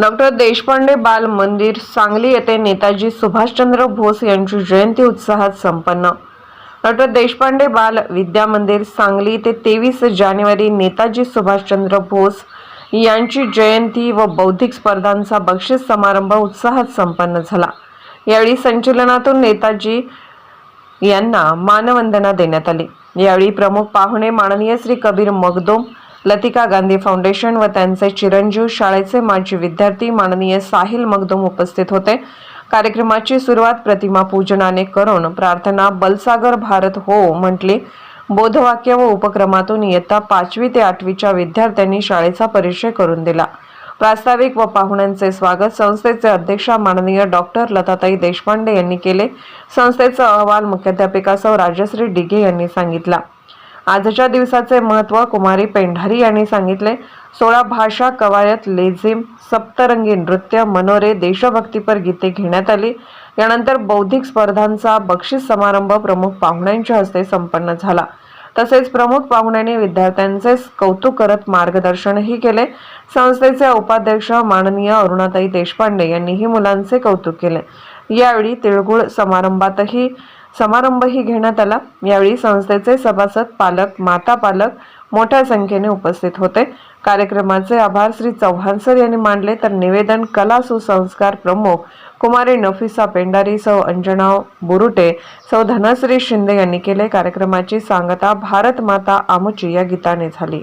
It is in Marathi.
डॉक्टर देशपांडे बाल मंदिर सांगली येथे नेताजी सुभाषचंद्र बोस यांची जयंती उत्साहात संपन्न. डॉक्टर देशपांडे बाल विद्या मंदिर सांगली ते तेवीस जानेवारी नेताजी सुभाषचंद्र बोस यांची जयंती व बौद्धिक स्पर्धांचा बक्षीस समारंभ उत्साहात संपन्न झाला. यावेळी संचलनातून नेताजी यांना मानवंदना देण्यात आली. यावेळी प्रमुख पाहुणे माननीय श्री कबीर मगदोम लतिका गांधी फाउंडेशन व त्यांचे चिरंजीव शाळेचे माजी विद्यार्थी माननीय साहिल मगदुम उपस्थित होते. कार्यक्रमाची सुरुवात प्रतिमा पूजनाने करून प्रार्थना बलसागर भारत हो म्हटली. बोधवाक्य व उपक्रमातून इयत्ता पाचवी ते आठवीच्या विद्यार्थ्यांनी शाळेचा परिचय करून दिला. प्रास्ताविक व पाहुण्यांचे स्वागत संस्थेचे अध्यक्षा माननीय डॉक्टर लताताई देशपांडे यांनी केले. संस्थेचा अहवाल मुख्याध्यापिकासह राजश्री डिगे यांनी सांगितला. आजच्या दिवसाचे महत्त्व कुमारी पेंढारी यांनी सांगितले. सोळा भाषा कवायत लेझिम सप्तरंगी नृत्य मनोरे देशभक्तीपर गीते घेण्यात आली. यानंतर बौद्धिक स्पर्धांचा बक्षीस समारंभ प्रमुख पाहुण्यांच्या हस्ते संपन्न झाला. तसेच प्रमुख पाहुण्यांनी विद्यार्थ्यांचे कौतुक करत मार्गदर्शनही केले. संस्थेचे उपाध्यक्ष माननीय अरुणाताई देशपांडे यांनीही मुलांचे कौतुक केले. यावेळी तिळगुळ समारंभातही समारंभही घेण्यात आला. यावेळी संस्थेचे सभासद पालक माता पालक मोठ्या संख्येने उपस्थित होते. कार्यक्रमाचे आभार श्री चव्हाण सर यांनी मांडले तर निवेदन कला सुसंस्कार प्रमुख कुमारी नफिसा पेंडारी सौ अंजना बुरुटे सौ धनश्री शिंदे यांनी केले. कार्यक्रमाची सांगता भारत माता आमुची या गीताने झाली.